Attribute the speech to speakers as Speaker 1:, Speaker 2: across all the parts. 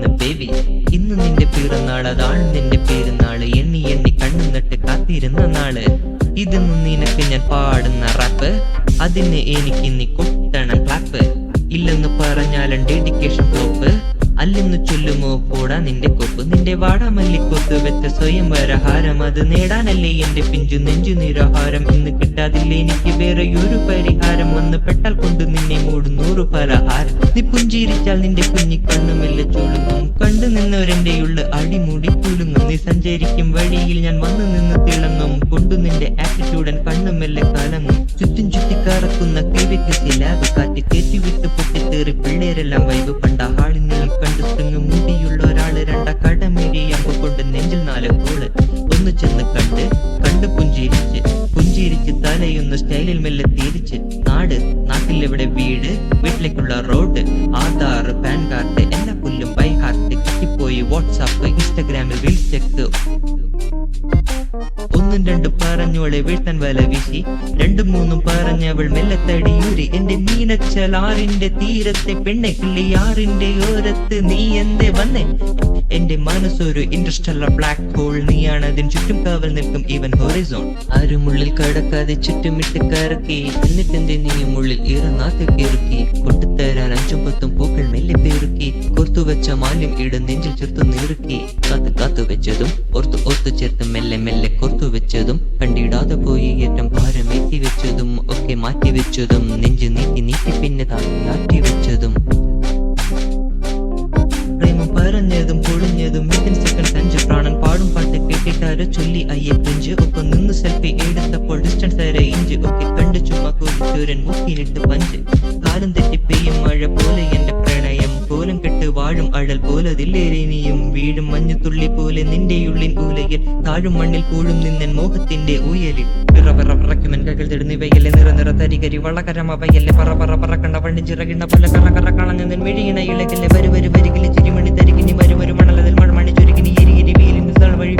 Speaker 1: പറയുന്ന ബേബി ഇന്ന് നിന്റെ പിറന്നാൾ അതാണ് നിന്റെ പെരുന്നാൾ എണ്ണി എണ്ണി കണ്ണു നട്ട് കാത്തിരുന്ന നാൾ ഇതെന്ന് നിനക്ക് ഞാൻ പാടുന്ന റാപ്പ് അതിന് എനിക്ക് നീ കൊട്ടണം ക്ലാപ്പ് ഇല്ലെന്ന് പറഞ്ഞാലും ഡെഡിക്കേഷൻ ഫ്ലോപ്പ് അല്ലെന്ന് ചൊല്ലുമോ പോടാ നിന്റെ കൊപ്പ്? നിന്റെ വാടാമല്ലിക്കൊത്ത് വെച്ച സ്വയം വരഹാരം അത് നേടാനല്ലേ എന്റെ പിഞ്ചു നെഞ്ചു നിരഹാരം. ഇന്ന് കിട്ടാതില്ല എനിക്ക് വേറെ ഒരു പരിഹാരം. വന്ന് പെട്ടാൽ കൊണ്ട് നിന്നെ മൂടും നൂറ് പലഹാരം. നീ പുഞ്ചിരിച്ചാൽ നിന്റെ കുഞ്ഞി കണ്ണുമെല്ലെ ചുളുങ്ങും കണ്ടു നിന്നവരെന്റെ ഉള്ളു അടിമുടി കുലുങ്ങും നീ സഞ്ചരിക്കും വഴിയിൽ ഞാൻ വന്നു നിന്ന് തിളങ്ങും കൊണ്ടു നിന്റെ ആറ്റിറ്റ്യൂഡൻ കണ്ണുമെല്ലെ കലങ്ങും ചുറ്റും ചുറ്റിക്കറക്കുന്ന കിഴക്ക് ശിലാവ് കാറ്റ്. കയറ്റിവിട്ട് പൊട്ടിത്തേറി പിള്ളേരെല്ലാം വൈബ് പണ്ട വീട്ടിലേക്കുള്ള റോഡ് ആധാർ പാൻ കാർഡ് എല്ലാ പുല്ലും ബൈ ഹാർട്ട് കിട്ടിപ്പോയി. വാട്സാപ്പ് ഇൻസ്റ്റഗ്രാമിൽ റീൽസ് ഒന്നും രണ്ടും പറഞ്ഞോളെ വീഴ്ത്താൻ വല വീശി. രണ്ടും മൂന്നും പറഞ്ഞവൾ മെല്ലെ തടിയൂരി. എന്റെ മീനച്ചൽ ആറിന്റെ തീരത്തെ പെണ്ണെ കിള്ളി ആറിന്റെ ഓരത്ത് നീ എന്തേ വന്നേ? എന്റെ മനസ്സൊരു ഇൻഡസ്ട്രൽ ബ്ലാക്ക് ഹോൾ നീയാണ്. അതിന് ചുറ്റും കാവൽ നിൽക്കും ഈവൻ ഹൊറിസോൺ ആരും ഉള്ളിൽ കടക്കാതെ ചുറ്റുമിട്ട് കറക്കി. എന്നിട്ടെന്തേ നീയും ഉള്ളിൽ ഇറങ്ങാത്ത കീറുക്കി കൊണ്ടുതരാൻ അഞ്ചും പത്തും പൂക്കൾ മെല്ലെ പേറുക്കി. കൊർത്തു വെച്ച മാലിന്യം ഇട നെഞ്ചിൽ ചെറുത്തു നീറുക്കി. കാത്തു കാത്തു വെച്ചതും ഓർത്തു ഓർത്തു ചേർത്ത് മെല്ലെ മെല്ലെ കൊർത്തു വെച്ചതും കണ്ടിടാതെ പോയി. ഏറ്റം എത്തി വെച്ചതും ഒക്കെ മാറ്റി വെച്ചതും നെഞ്ചു നീക്കി നീക്കി പിന്നെ താത്തി കേട്ടിട്ടാരോ ചൊല്ലി അയ്യെ പിഞ്ച് ഒപ്പം നിന്ന് സെൽഫി എടുത്തപ്പോൾ ഡിസ്റ്റൻസ് വരെ ഇഞ്ച് ഒക്കെ കണ്ട് ചുമ്മാ കോരിച്ചൂരൻ മുക്കിനിട്ട് പഞ്ച്. കാലം തെറ്റി പെയ്യും മഴ പോലെ എന്റെ പ്രണയം. കോലം കെട്ട് വാഴും അഴൽ പോലെ പോലതില്ലേനിയും വീഴും മഞ്ഞുതുള്ളി പോലെ നിന്റെ ഉള്ളിൻ ഊലയിൽ താഴും മണ്ണിൽ കൂഴും നിന്നൻ മോഹത്തിന്റെ ഉയലിൽ. പിറ പിറ പിറയ്ക്കുമൻ കകൾ തെടുന്നിവയല്ലേ നിറ നിറ തരികരി വളകരമവയല്ലേ പറ പറ പറക്കണ്ട വണ്ടി ചിറകിണ്ട പോലെ കറ കറ കളഞ്ഞു നിൻ മിഴിയിണ ഇളകല്ലേ വരു വരു വരികിലെ ചിരിമണി തരികിനി വരു വരു മണലതിൽ മൺമണി ചുരുകിനി എരി എരി വീലിന് വഴി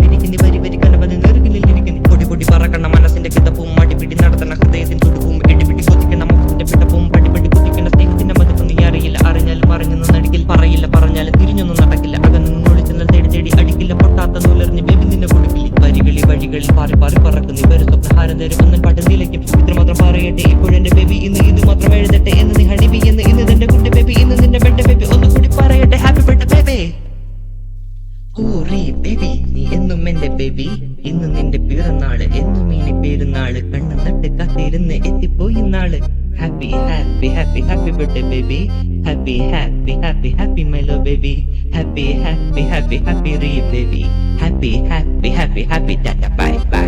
Speaker 1: നിന്റെ പിറന്നാൾ എന്നും ഇനി പെരുന്നാൾ കണ്ണ് നട്ട് കാത്തിരുന്ന് എത്തിപ്പോയി നാൾ. Happy happy happy happy birthday baby happy happy happy happy my love baby happy happy happy happy re baby happy happy happy happy tata bye bye